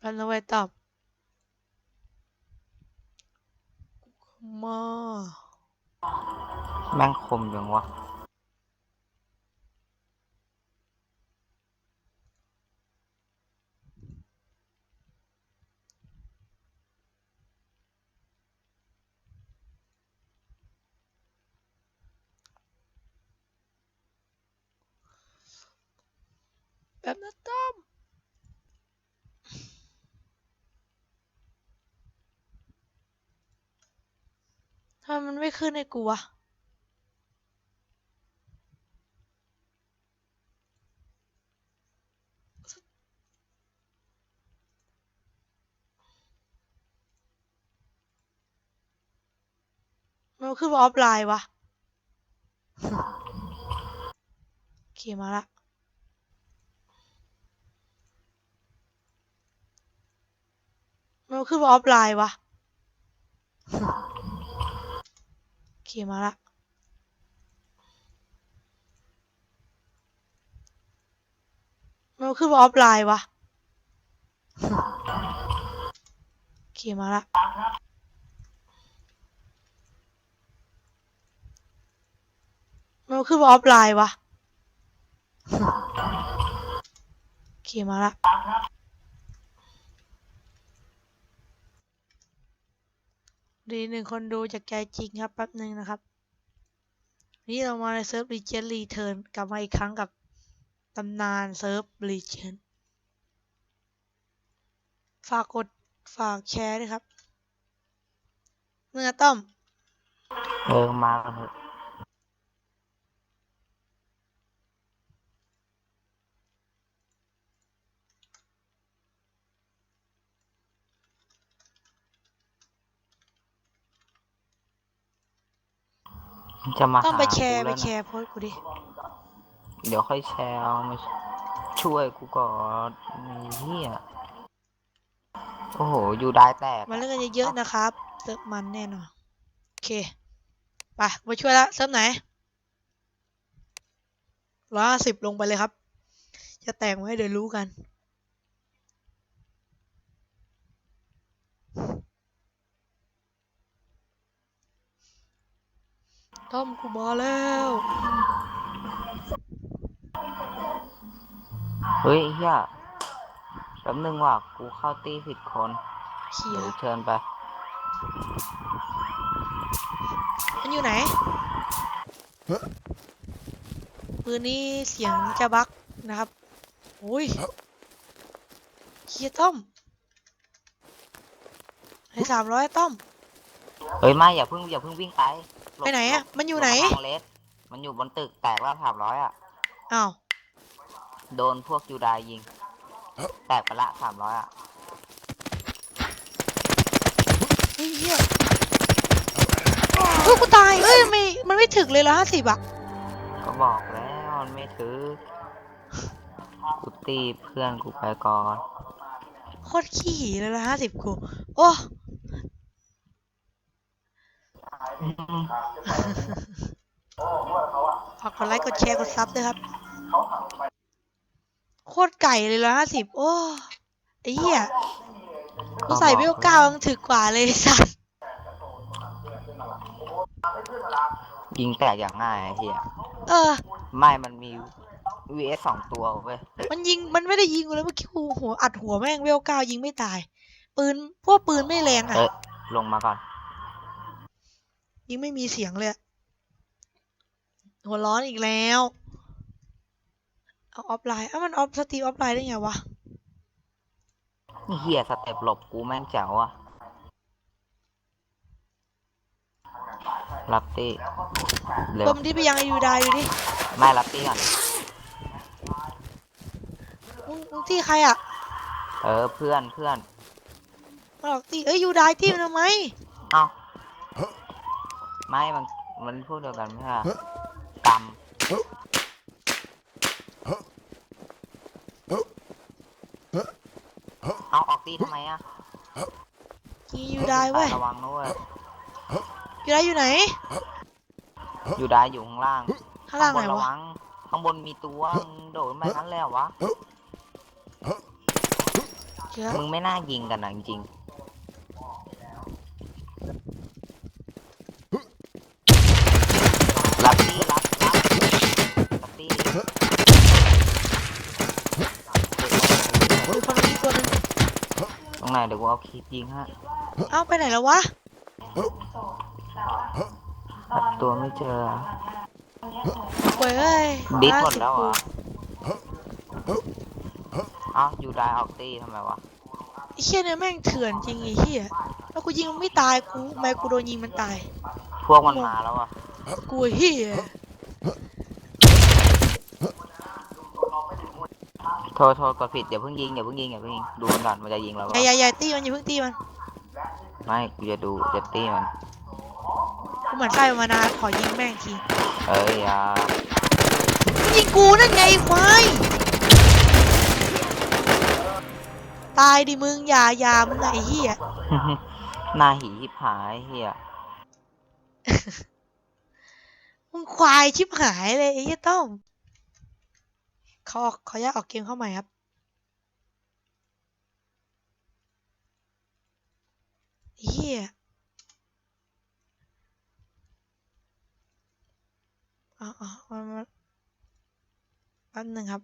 พันละไว้ตอบมาแม่งคมจังวะ แป๊บนะต้อมทำไมมันไม่ขึ้นให้กูวะมันขึ้นว่าออฟไลน์วะโอเคมาละมันขึ้นว่าออฟไลน์วะ เคมาละมันขึ้นว่าออฟไลน์วะโอเคมาละมันขึ้นว่าออฟไลน์วะโอเคมาละ ดีหนึ่งคนดูจากใจจริงครับแป๊บหนึ่งนะครับ นี่เรามาในเซิร์ฟรีเจนรีเทิร์นกลับมาอีกครั้งกับตำนานเซิร์ฟรีเจนฝากกดฝากแชร์ด้วยครับเนื้อต้อม เออมากันเถอะ จะมาต้องไปหาแชร์กูไปแล้วแชนะร์โพสต์กูดิ เดี๋ยวค่อยแชร์เอามาช่วยกูก่อนไอ้เฮียโอ้โห อยู่ได้แตกมาเล่นกันเยอะๆนะครับเซิร์ฟมันแน่นอนโอเคไปมาช่วยละเซิร์ฟไหนร้อยห้าสิบลงไปเลยครับ จะแต่งไว้เดี๋ยวรู้กัน ต้อมกูมาแล้วเฮ้ยไอ้เฮียแป๊บนึงว่ะกูเข้าตีผิดคนเขียเดี๋ยวเชิญไป มันอยู่ไหนปืนนี้เสียงจะบักนะครับโอ้ยเคียต้อมให้สามร้อยต้อม เฮ้ยไม่อย่าเพิ่งอย่าเพิ่งวิ่งไป ลบไปไหนอะลบมันอยู่ไหน ลบมาทางเลสมันอยู่บนตึกแตกแล้วสามร้อยอะอ้าว โดนพวกยูไดายิง แตกไปละสามร้อยอะเฮ้ยเหี้ยเฮ้ยกูตายเอ้ยไม่มันไม่ถึงเลยละห้าสิบอะก็บอกแล้วมันไม่ถือกูตีเพื่อนกูไปก่อน โคตรขี้หีเลยละห้าสิบกู โอ้ ฝากกดไลค์กดแชร์กดซับด้วยครับ โคตรไก่เลยละห้าสิบโอ้ไอ้เหี้ยกูใส่เวลเก้ายังถึกกว่าเลยไอ้สัสยิงแตกอย่างง่ายไอ้เฮียเออ ไม่มันมี vs สองตัวเว้ยมันยิงมันไม่ได้ยิงกูเลยเมื่อกี้กูหัวอัดหัวแม่งเวลเก้ายิงไม่ตาย ปืนพวกปืนไม่แรงอะ เอ้ยลงมาก่อน ยิงไม่มีเสียงเลยอะหัวร้อนอีกแล้ว เอาออฟไลน์เอ้ามันออฟสตรีมออฟไลน์ได้ไงวะนี่เฮียสเต็ปหลบกูแม่งแจ๋วอะรับตีเร็วกลมที่ไปยังไอยูไดดูดิไม่รับตีก่อนมึงมึงที่ใครอะ เออเพื่อนเพื่อนมาหลอกตีเอ้ยยูไดที่มันทำไม เอ้า ไม่มันมันพูดเดียวกันไม่ใช่เหรอกรรมเอาออกตีทำไมอะยิงยูไดเว้ยระวังนะเว้ยยูไดอยู่ไหน อยู่ได้อยู่ข้างล่างข้างล่างไหนบนระวะวังข้างบนมีตัวมึงโดดมานั้นแล้ววะเชื่อมึงไม่น่ายิงกันนะจริงๆรับตี้รับรับรับตี้ โอ้ยคนนี้ตัวหนึง ตรงไหน เดี๋ยวกูเอาคลิปยิงฮะเอ้าไปไหนแล้ววะ หาตัวไม่เจอเว้ยเอ้ยดิสหมด50แล้วเหรอกูเอ้าอยู่ได้ออกตี้ทำไมวะไอ้เชี่ยเนี่ยแม่งเถื่อนจริงไอ้เหี้ยแล้วกูยิงมันไม่ตายกูทำไมกูโดนยิงมันตาย พวกมันมาแล้วอะกูไอ้เหี้ย ทษโทษกดผิดอย่าเพิ่งยิงอย่าเพิ่งยิงอย่าเพิ่งยิงดูมันก่อนมันจะยิงเราอปะย่าอย่าอย่าตีมันอย่าเพิ่งตีมันไม่กูจะดูจะตี้มัน กูเหมือนไส้มันมานานขอยิงแม่งทีเอ้ยอย่ามันยิงกูนั่นไงควายตายดิมึงอย่าอย่ามึงไอ้เหี้ยหน้าหีหิบหายเฮียมึงควายชิบหายเลยไอ้เหี้ยต้อม ขอขออนุญาตออกเกมเข้าใหม่ครับเหี้ยอ๋อมามาแป๊บหนึงครับ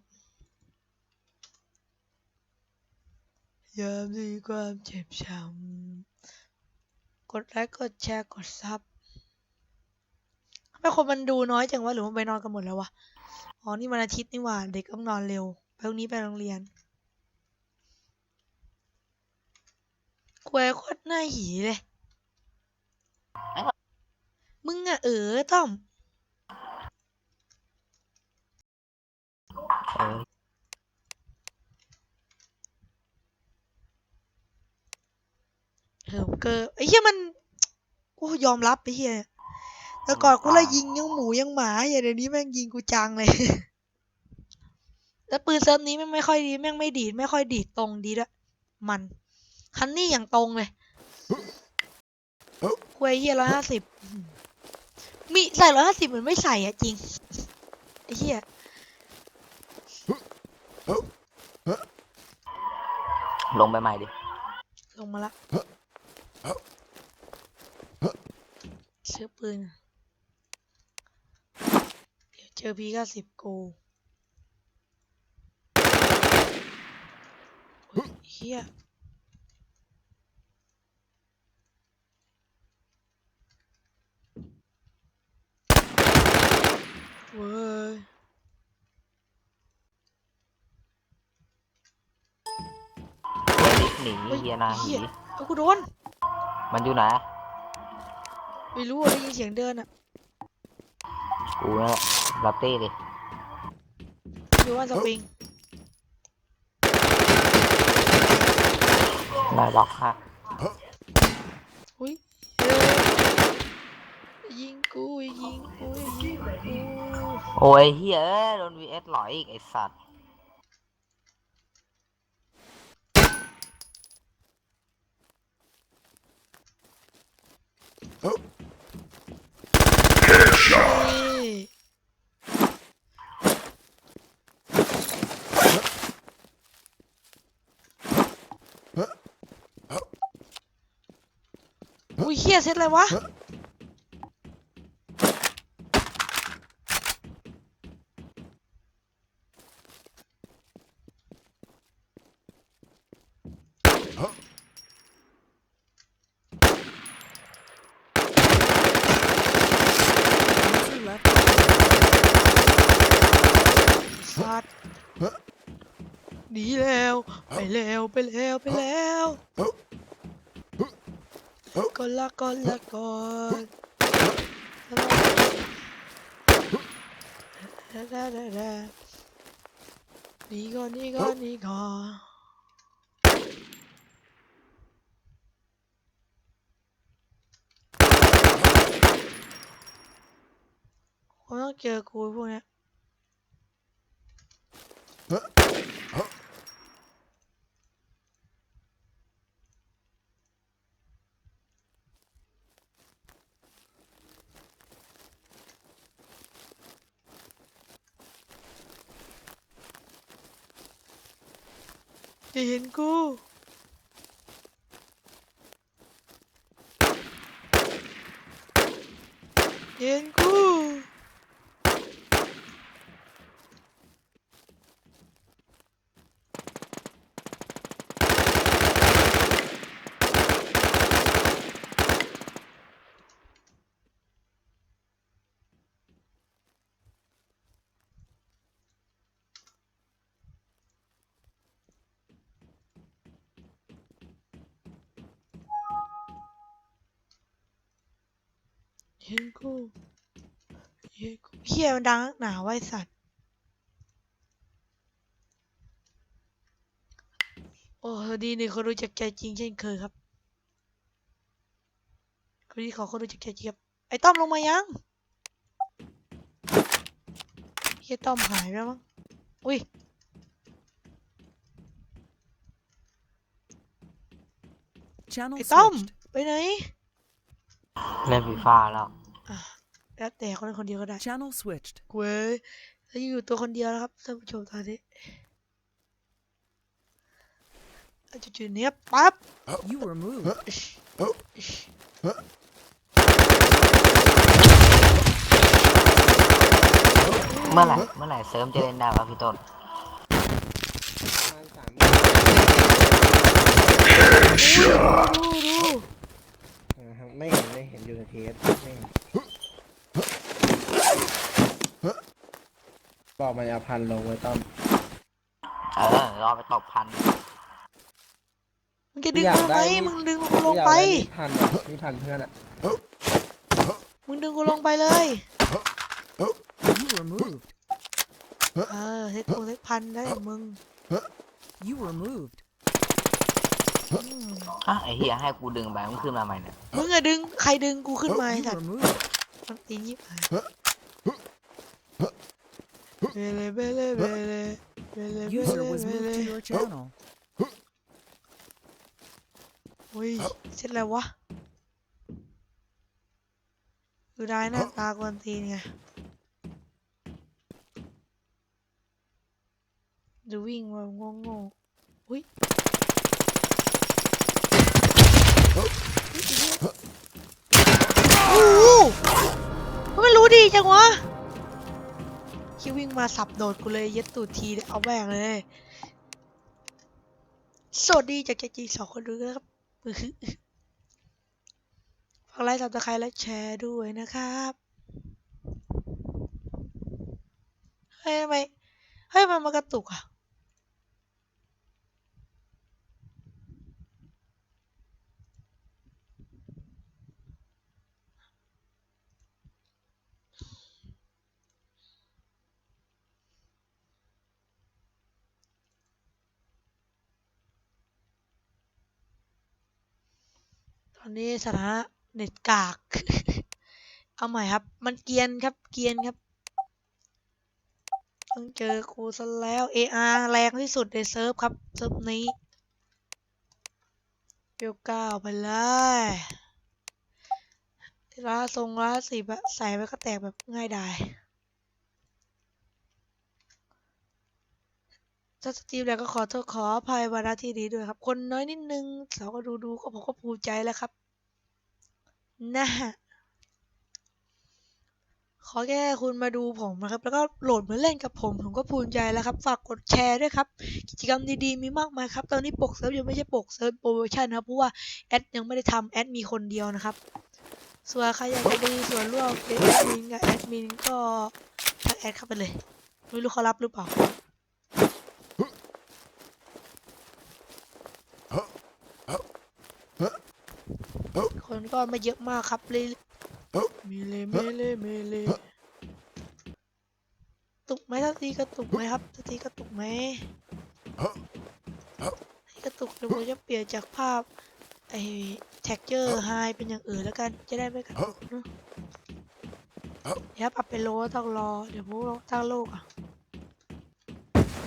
ยามมีความเจ็บช้ำ กดไลค์ กดแชร์ กดซับทำไมคนมันดูน้อยจังวะ หรือว่าไปนอนกันหมดแล้ววะ อ๋อ นี่วันอาทิตย์นี่หว่า เด็กต้องนอนเร็วพรุ่งนี้ไปโรงเรียนควยโคตรหน้าหีเลย มึงอะเออต้อมเอ้ยเออเกอไอ้เหี้ยมันกูยอมรับไอ้เหี้ย แต่ก่อนกูเลยยิงยังหมูยังหมาอย่าเดี๋ยวนี้แม่งยิงกูจังเลย แล้วปืนเซิร์ฟนี้แม่งไม่ค่อยดีแม่งไม่ดีดไม่ค่อยดีดตรงดีด้วยมัน คันนี่อย่างตรงเลยควยเหี้ยร้อยห้าสิบมีใส่ร้อยห้าสิบเหมือนไม่ใส่อะจริงไอ้เหี้ยลงไปใหม่ดิ ลงมาละซื้อปืนเดี๋ยวเจ อพีเก้าสิบกูโอ้ยเฮียเว้ยรีบหนีเฮ้ยเฮียหนาเหี้หียเอากูโดน มันอยู่ไหน ไม่รู้อะได้ยินเสียงเดินอะกูนี่แหละ รับตี้ดิอยู่ว่าสปริงนายล็อกฮะอุ้ยเออยิงกูยิงกูยิงกูโอ้ยเฮียเอ้ยโดนวีเอสหลอยอีกไอสัตว์นี่ อุ้ยเฮียเซตอะไรวะสัตว์หนีแล้ว ไปแล้ว ไปแล้ว ไปแล้ว ก่อนละก่อนละก่อนดาดาดานี่ก่อนนี่ก่อนนี่ก่อนคงต้องเจอกูพวกเนี้ย เห็นกู เห็นกู เห็นกูเห็นกูเฮียมันดังนักหนาไว้สัตว์ โอ้สวัสดีหนึ่งคนรู้จักใจจริงเช่นเคยครับคนที่ขอคนรู้จักใจจริงครับ ไอ้ต้อมลงมายังเฮียต้อมหายไปแล้วมั้ง อุ้ย Channel ไอ้ต้อม switched. ไปไหน เล่นฟีฟ่าแล้วแล้วแต่คนคนเดียวก็ได้ Channel switched. เว้ยแล้วอยู่ตัวคนเดียวแล้วครับท่านผู้ชมตอนนี้แล้วจุดๆเนี้ยปั๊บ You were moved. เมื่อไหร่เมื่อไหร่เซิร์ฟจะเล่นได้วะพี่ต้นดูดูอ่าครับ ไม่เห็นไม่เห็นอยู่ในเทสไม่เห็นบอกมันเอาพันลงไว้ต้อมเออรอไปตบพัน มึงจะดึงอยากกูลงได้ไปนี่มึงดึงกูลงอยากไปด้นี่พันอะนี่พันเพื่อนอะมึงดึงกูลงไปเลย You were moved. เออเซ็ตกูเซ็ตพันได้มึง You were moved. อะไอ้เหี้ยให้กูดึงไปมันขึ้นมาใหม่เนี่ยมึงอะดึงใครดึงกูขึ้นมาไอ้สัตว์มันตียิบหายเบเลเบเลเบเลเบเลเบ User เล was เบเล moved to your channel. อุ้ยเสร็จแล้วะดูได้หน้าตากวนตีนไงดูวิ่งมาโง่โง่ๆอุ้ย โอ้โหมันไม่รู้ดีจังวะคิดวิ่งมาสับโดดกูเลยเย็ดตูดทีเดี๋ยวเอาแบงเลยสวัสดีจากใจจีสองคนดูนะครับฝากไลค์สับตะไคร้และแชร์ด้วยนะครับเฮ้ยทำไมเฮ้ยมันมากระตุกอะ อนนี้สถานะเน็ตกาก เอาใหม่ครับ มันเกียนครับ เกียนครับ ต้องเจอครูซะแล้ว AR แรงที่สุดในเซิร์ฟครับ เซิร์ฟนี้เบลเก้าไปเลยล้าทรงล้าสีแบบใส่ไปก็แตกแบบง่ายดาย ถ้าสตรีมแล้วก็ขอโทษขออภัยวันที่นี้ด้วยครับ คนน้อยนิดนึงเราก็ดูดูก็ผมก็ภูมิใจแล้วครับนะฮะขอแค่คุณมาดูผมนะครับ แล้วก็โหลดมาเล่นกับผม ผมก็ภูมิใจแล้วครับ ฝากกดแชร์ด้วยครับ กิจกรรมดีๆ มีมากมายครับ ตอนนี้ปกเซิร์ฟยังไม่ใช่ปกเซิร์ฟโปรโมชั่นนะครับ เพราะว่าแอดยังไม่ได้ทำแอดมีคนเดียวนะครับ ส่วนใครอยากจะมีส่วนร่วมเป็นแอดมินกับแอดมินก็ทักแอดเข้าไปเลย ไม่รู้เขารับหรือเปล่า คนก็ไม่เยอะมากครับเลยเมเลเมเลเมเลตุกไหมทัตีกระตุกไหมครับทัตีกระตุกไหมที่กระตุกเดี๋ยวผมจะเปลี่ยนจากภาพไอ้แท็กเจอร์ไฮเป็นอย่างอื่นแล้วกันจะได้ไม่กระตุกเนอะเดี๋ยวปรับเป็นโลต้องรอเดี๋ยวพวกเราตั้งโลกอะ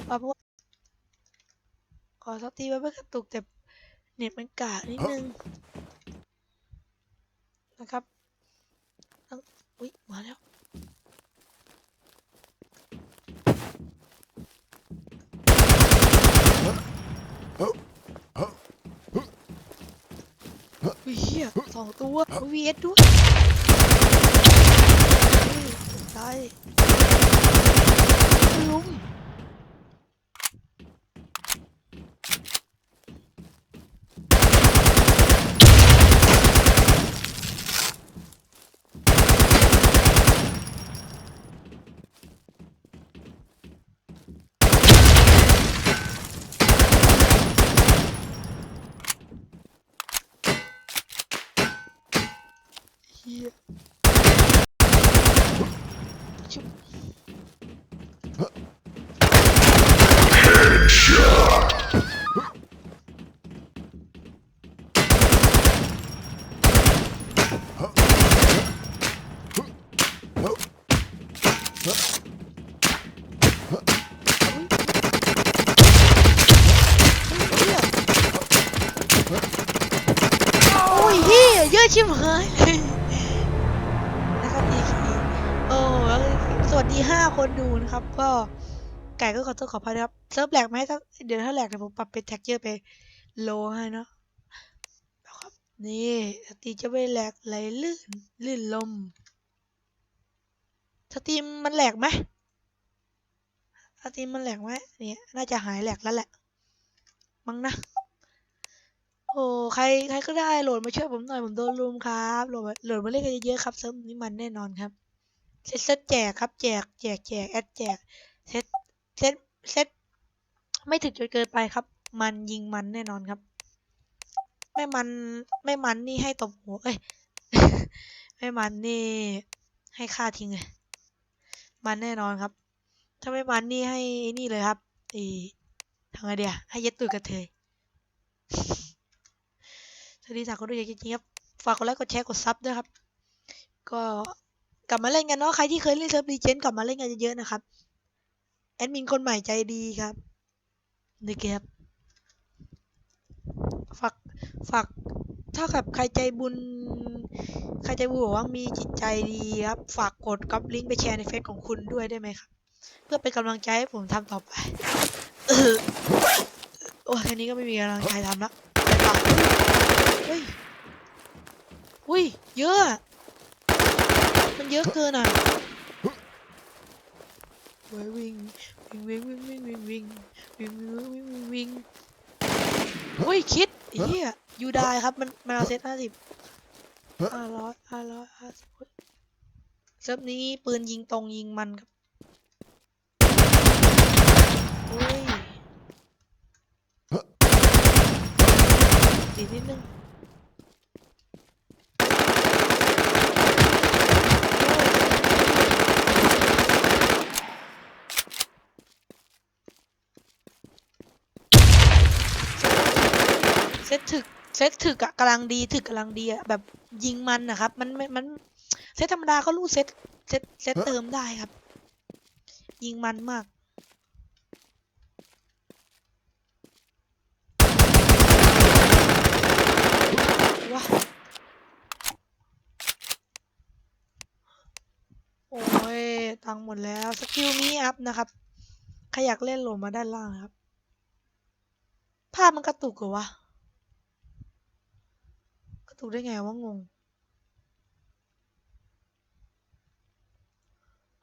เอาพวกขอสักทีไว้ไม่กระตุกแต่เน็ตมันกากนิดนึง นะครับต้องอุ๊ยมาแล้วเฮียสองตัววีเอสด้วยซ้ายลุม ชิบหายเลยนะครับอีกโอ้แล้วสวัสดีห้าคนดูนะครับ ก็ไก่ก็ขอโทษขออภัยนะครับเซิร์ฟแหลกไหมถ้าเดี๋ยวถ้าแหลกเดี๋ยวผมปรับเป็นแท็กเจอร์ไปโลให้เนาะนะครับนี่สตีจะไม่แหลกไหลลื่นลื่นลมสตรีมมันแหลกไหมสตรีมมันแหลกไหมเนี่ยน่าจะหายแหลกแล้วแหละมั้งนะ โอ้ใครใครก็ได้โหลดมาช่วยผมหน่อยผมโดนรุมครับโหลดมาโหลดมาเล่นกันเยอะๆครับเซิร์ฟนี้มันแน่นอนครับเซตเซตแจกครับแจกแจกแจกแอดแจกเซตเซตเซตไม่ถึกจนเกินไปครับ มันยิงมันแน่นอนครับ ไม่มันไม่มันนี่ให้ตบหัวเอ้ยไม่มันนี่ให้ฆ่าทิ้งเลยมันแน่นอนครับ ถ้าไม่มันนี่ให้นี่เลยครับอีทางไงเดียให้ย็ดตุยกระเทย ดีสากคนดูเยอะจริงๆครับ ฝากกดไลค์กดแชร์กดซับด้วยครับ ก็กลับมาเล่นกันเนาะ ใครที่เคยเล่นเซิร์ฟดีเจนกลับมาเล่นกันเยอะๆนะครับ แอดมินคนใหม่ใจดีครับนี่ครับฝากฝากถ้ากับใครใจบุญ ใครใจบุญบอกว่ามีจิตใจดีครับ ฝากกดก๊อปลิงก์ไปแชร์ในเฟซของคุณด้วยได้ไหมครับ เพื่อเป็นกำลังใจให้ผมทำต่อไปโอ้ยแค่นี้ก็ไม่มีกำลังใจทำละไปต่อ ฮ้ยอุ้ย เยอะ มันเยอะเกินอะวิ่งวิ่งวิ่งวิ่งวิ่งวิ่งวิ่งวิ่งวิ่งวิ่งวิ่งวิ่งอุ้ยคิดเหี้ยยูได้ครับ มันมาเซตห้าสิบห้าร้อยห้าร้อยห้าสิบเซิร์ฟนี้ปืนยิงตรงยิงมันครับเฮ้ยติดนิดนึง ถึกเซตถึกอะกำลังดีถึกกำลังดีอะแบบยิงมันนะครับ มันม่มันเซตธรรมดาก็รู้เซตเซตเซตเติมได้ครับ ยิงมันมากว้าโอ้ยตังหมดแล้วสกิลนี้อัพนะครับใครอยากเล่นโหลดมาด้านล่างนะครับ ภาพมันกระตุกเหรอวะ กระตุกได้ไงวะงง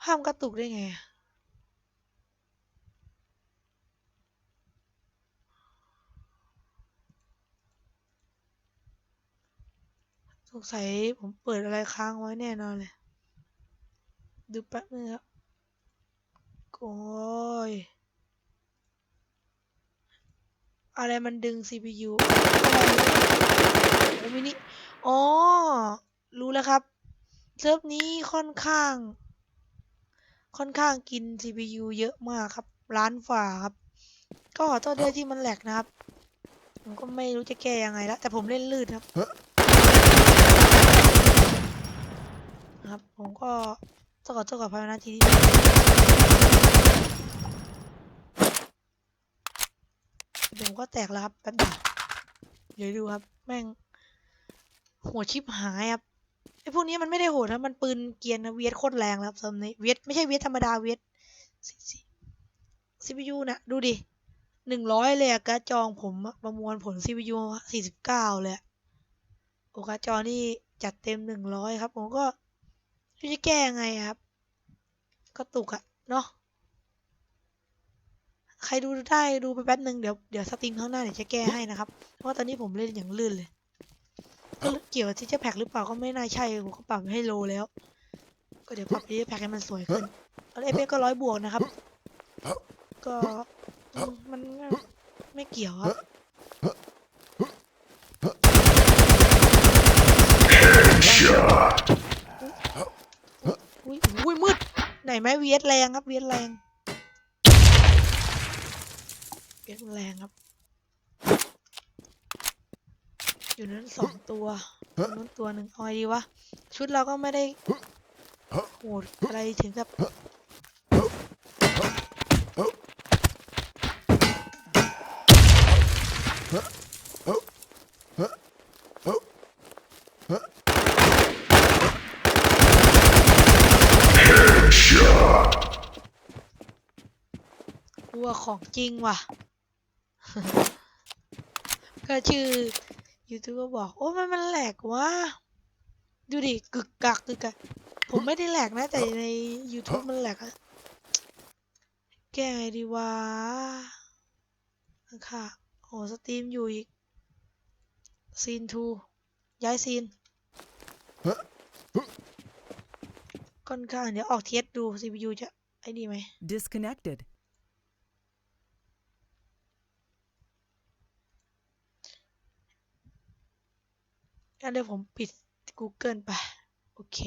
ภาพมันกระตุกได้ไงสงสัยผมเปิดอะไรค้างไว้แน่นอนเลย ดูแป๊บนึงครับโอ้ยอะไรมันดึง CPU ไรโอ้มินิ อ๋อ รู้แล้วครับ เซิร์ฟนี้ค่อนข้าง ค่อนข้างกิน CPU เยอะมากครับล้านฝ่าครับ ก็ขอโทษด้วยที่มันแหลกนะครับ ผมก็ไม่รู้จะแก้ยังไงแล้วแต่ผมเล่นลื่นครับนะครับ ผมก็ต้องขอโทษกับพนักงานทีนี้เดี๋ยวผมก็แตกแล้วครับแป๊บเดียวเดี๋ยวดูครับ แม่ง โหดชิบหายครับไอ้พวกนี้มันไม่ได้โหดนะมันปืนเกียร์นะเวียดโคตรแรงแล้วครับเซิร์ฟนี้เวียดไม่ใช่เวียดธรรมดาเวียดซีพียูนะดูดิหนึ่งร้อยเลยอะกร์ดจองผมประมวลผล CPU สี่สิบเก้าเลยอะโอการ์จอนี่จัดเต็มหนึ่งร้อยครับ ผมก็จะแก้ยังไงครับกระตุกอะเนาะใครดูได้ดูไปแป๊บนึงเดี๋ยวเดี๋ยวสตรีมข้างหน้าเดี๋ยวจะแก้ให้นะครับ เพราะตอนนี้ผมเล่นอย่างลื่นเลย ก็เกี่ยวกับที่จะแพ็กหรือเปล่าก็ไม่น่าใช่ผมก็ปรับให้โลแล้ว ก็เดี๋ยวปรับที่จะแพ็กให้มันสวยขึ้นแล้วเอฟก็ร้อยบวกนะครับ ก็มันไม่เกี่ยวครับอุ้ยอุ้ยมืดไหนไหมเวียดแรงครับเวียดแรงเวียดแรงครับ อยู่นั้นสองตัวอยู่นั้นตัวหนึ่งเอาไงดีวะ ชุดเราก็ไม่ได้โหดอะไรถึงกับวัวของจริงว่ะก็ชื่อ YouTube ก็บอก โอ้มันมันแหลกว่ะดูดิกึกกักกึกกักผมไม่ได้แหลกนะ แต่ใน YouTube มันแหลกอะแก้ไงดีวะค่ะโอ้สตรีมอยู่อีกซีนทูย้ายซีนค่อนข้างเดี๋ยวออกเทสดู CPU จะไอ้นี่ไหม Disconnected. งั้นเดี๋ยวผมปิด Google ไป โอเค